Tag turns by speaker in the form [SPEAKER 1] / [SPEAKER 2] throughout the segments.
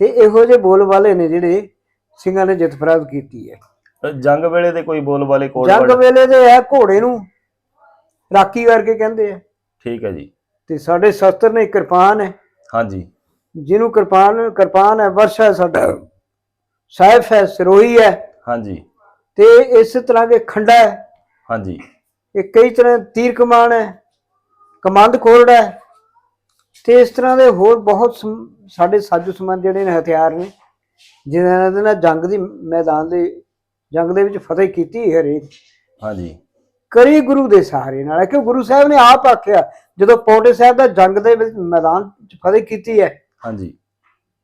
[SPEAKER 1] ਤੇ ਇਹੋ ਜਿਹੇ ਬੋਲ ਵਾਲੇ ਨੇ ਜਿਹੜੇ ਸਿੰਘਾਂ ਨੇ ਜਿੱਤ ਪ੍ਰਾਪਤ ਕੀਤੀ ਹੈ।
[SPEAKER 2] ਜੰਗ ਵੇਲੇ ਦੇ ਕੋਈ ਬੋਲ ਵਾਲੇ ਕੋਡ
[SPEAKER 1] ਜੰਗ ਵੇਲੇ ਦੇ ਇਹ ਘੋੜੇ ਨੂੰ ਰਾਕੀ ਕਰਕੇ ਕਹਿੰਦੇ ਆ।
[SPEAKER 2] ਠੀਕ ਹੈ ਜੀ।
[SPEAKER 1] ਤੇ ਸਾਡੇ ਸ਼ਸਤਰ ਨੇ ਕਿਰਪਾਨ ਹੈ।
[SPEAKER 2] ਹਾਂਜੀ।
[SPEAKER 1] ਜਿਹਨੂੰ ਕਿਰਪਾਨ ਕਿਰਪਾਨ ਹੈ ਵਰਸ਼ਾ ਹੈ ਸਾਡਾ। ਸਾਇਫ ਹੈ ਸਰੋਈ ਹੈ।
[SPEAKER 2] ਹਾਂਜੀ।
[SPEAKER 1] ਤੇ ਇਸ ਤਰ੍ਹਾਂ ਦੇ ਖੰਡਾ ਹੈ।
[SPEAKER 2] ਹਾਂਜੀ।
[SPEAKER 1] ਇਹ ਕਈ ਤਰ੍ਹਾਂ ਤੀਰ ਕਮਾਨ ਹੈ ਕਮੰਦ ਖੋਲੜਾ ਹੈ। ਤੇ ਇਸ ਤਰ੍ਹਾਂ ਦੇ ਹੋਰ ਬਹੁਤ ਸਾਡੇ ਸਾਜੋ ਸਮਾਨ ਜਿਹੜੇ ਨੇ ਹਥਿਆਰ ਨੇ ਜਿਨ੍ਹਾਂ ਦੇ ਨਾਲ ਜੰਗ ਦੀ ਮੈਦਾਨ ਦੇ ਜੰਗ ਦੇ ਵਿੱਚ ਫਤਿਹ ਕੀਤੀ ਹਰੇਕ।
[SPEAKER 2] ਹਾਂਜੀ।
[SPEAKER 1] ਕਰੀ ਗੁਰੂ ਦੇ ਸਹਾਰੇ ਨਾਲ। ਕਿਉਂ ਗੁਰੂ ਸਾਹਿਬ ਨੇ ਆਪ ਆਖਿਆ ਜਦੋਂ ਪੌਂਟੇ ਸਾਹਿਬ ਦਾ ਜੰਗ ਦੇ ਵਿੱਚ ਮੈਦਾਨ 'ਚ ਫਤਿਹ ਕੀਤੀ ਹੈ
[SPEAKER 2] ਹਾਂਜੀ।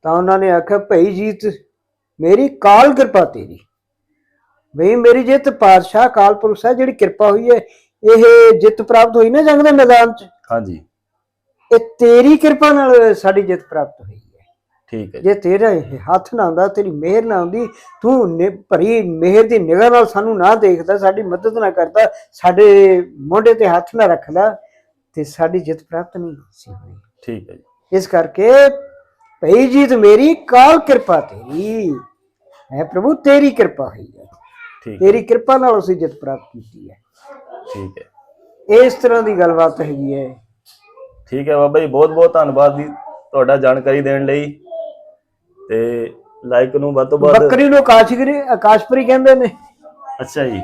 [SPEAKER 1] ਤਾਂ ਉਹਨਾਂ ਨੇ ਆਖਿਆ ਭਈ ਜੀਤ ਮੇਰੀ ਕਾਲ ਕਿਰਪਾ ਤੇਰੀ। ਬਈ ਮੇਰੀ ਜਿੱਤ ਪਾਤਸ਼ਾਹ ਕਾਲ ਪੁਰਖ ਹੈ ਜਿਹੜੀ ਕਿਰਪਾ ਹੋਈ ਹੈ ਇਹ ਜਿੱਤ ਪ੍ਰਾਪਤ ਹੋਈ ਨਾ ਜੰਗ ਦੇ ਮੈਦਾਨ 'ਚ?
[SPEAKER 2] ਹਾਂਜੀ।
[SPEAKER 1] ਇਹ ਤੇਰੀ ਕਿਰਪਾ ਨਾਲ ਸਾਡੀ ਜਿੱਤ ਪ੍ਰਾਪਤ ਹੋਈ ਹੈ।
[SPEAKER 2] ਠੀਕ ਹੈ ਜੀ।
[SPEAKER 1] ਤੇਰਾ ਇਹ ਹੱਥ ਨਾ ਹੁੰਦਾ ਤੇਰੀ ਮਿਹਰ ਨਾ ਹੁੰਦੀ ਤੂੰ ਨਿ- ਭਰੀ ਮਿਹਰ ਦੀ ਨਿਗਾਹ ਨਾਲ ਸਾਨੂੰ ਨਾ ਦੇਖਦਾ ਸਾਡੀ ਮਦਦ ਨਾ ਕਰਦਾ ਸਾਡੇ ਮੋਢੇ ਤੇ ਹੱਥ ਨਾ ਰੱਖਦਾ ਤੇ ਸਾਡੀ ਜਿੱਤ ਪ੍ਰਾਪਤ ਨਹੀਂ ਸੀ ਹੋਣੀ
[SPEAKER 2] ਠੀਕ ਹੈ ਜੀ।
[SPEAKER 1] ਇਸ ਕਰਕੇ ਭਈ ਜੀਤ ਮੇਰੀ ਕਾਲ ਕਿਰਪਾ ਤੇਰੀ। ਹੈ ਪ੍ਰਭੂ ਤੇਰੀ ਕਿਰਪਾ ਹੋਈ ਹੈ।
[SPEAKER 2] ਠੀਕ
[SPEAKER 1] ਤੇਰੀ ਕਿਰਪਾ ਨਾਲ ਅਸੀਂ ਜਿੱਤ ਪ੍ਰਾਪਤ ਕੀਤੀ ਹੈ।
[SPEAKER 2] ਠੀਕ ਹੈ।
[SPEAKER 1] ਇਸ ਤਰ੍ਹਾਂ ਦੀ ਗੱਲਬਾਤ ਹੈਗੀ ਹੈ।
[SPEAKER 2] ਠੀਕ ਹੈ ਬਾਬਾ ਜੀ ਬਹੁਤ ਬਹੁਤ ਧੰਨਵਾਦ ਜੀ ਤੁਹਾਡਾ ਜਾਣਕਾਰੀ ਦੇਣ ਲਈ ਤੇ ਲਾਈਕ ਨੂੰ ਵੱਧ ਤੋਂ ਵੱਧ
[SPEAKER 1] ਬੱਕਰੀ ਨੂੰ ਆਕਾਸ਼ਗਰੀ ਆਕਾਸ਼ਪਰੀ ਕਹਿੰਦੇ ਨੇ।
[SPEAKER 2] ਅੱਛਾ ਜੀ।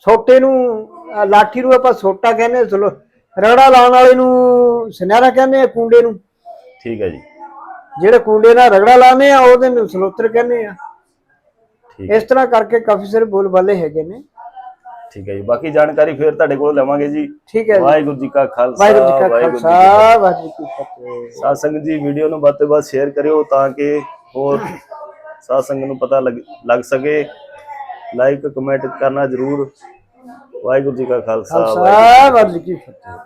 [SPEAKER 1] ਸੋਟੇ ਨੂੰ ਲਾਠੀ ਨੂੰ ਆਪਾਂ ਸੋਟਾ ਕਹਿੰਦੇ ਹਾਂ, ਚਲੋ ਰਗੜਾ ਲਾਉਣ ਵਾਲੇ ਨੂੰ ਸੁਨਹਿਰਾ ਕਹਿੰਦੇ ਆ ਕੁੰਡੇ ਨੂੰ।
[SPEAKER 2] ਠੀਕ ਹੈ ਜੀ।
[SPEAKER 1] ਜਿਹੜੇ ਕੁੰਡੇ ਨਾਲ ਰਗੜਾ ਲਾਉਂਦੇ ਆ ਉਹਦੇ ਨੂੰ ਸਲੋਤਰ ਕਹਿੰਦੇ ਆ।
[SPEAKER 2] ਠੀਕ
[SPEAKER 1] ਇਸ ਤਰ੍ਹਾਂ ਕਰਕੇ ਕਾਫੀ ਸਾਰੇ ਬੋਲ ਬਾਲੇ ਹੈਗੇ ਨੇ।
[SPEAKER 2] ਠੀਕ ਹੈ ਜੀ। ਬਾਕੀ ਜਾਣਕਾਰੀ ਫਿਰ ਤੁਹਾਡੇ ਕੋਲ ਲਵਾਂਗੇ ਜੀ।
[SPEAKER 1] ਠੀਕ ਹੈ ਜੀ।
[SPEAKER 2] ਵਾਹਿਗੁਰੂ ਜੀ ਕਾ ਖਾਲਸਾ
[SPEAKER 1] ਵਾਹਿਗੁਰੂ ਜੀ ਕਾ ਖਾਲਸਾ ਵਾਹਿਗੁਰੂ ਜੀ ਕੀ ਫਤਿਹ।
[SPEAKER 2] ਸਾਧ ਸੰਗਤ ਜੀ ਵੀਡੀਓ ਨੂੰ ਵੱਧ ਤੋਂ ਵੱਧ ਸ਼ੇਅਰ ਕਰਿਓ ਤਾਂ ਕਿ ਹੋਰ ਸਾਧ ਸੰਗਤ ਨੂੰ ਪਤਾ ਲੱਗ ਸਕੇ। ਲਾਈਕ ਕਮੈਂਟ ਕਰਨਾ ਜ਼ਰੂਰ। ਵਾਹਿਗੁਰੂ ਜੀ ਕਾ।
[SPEAKER 1] ਖਾਲਸਾ ਵਾਹਿਗੁਰੂ ਜੀ ਕੀ ਫਤਿਹ।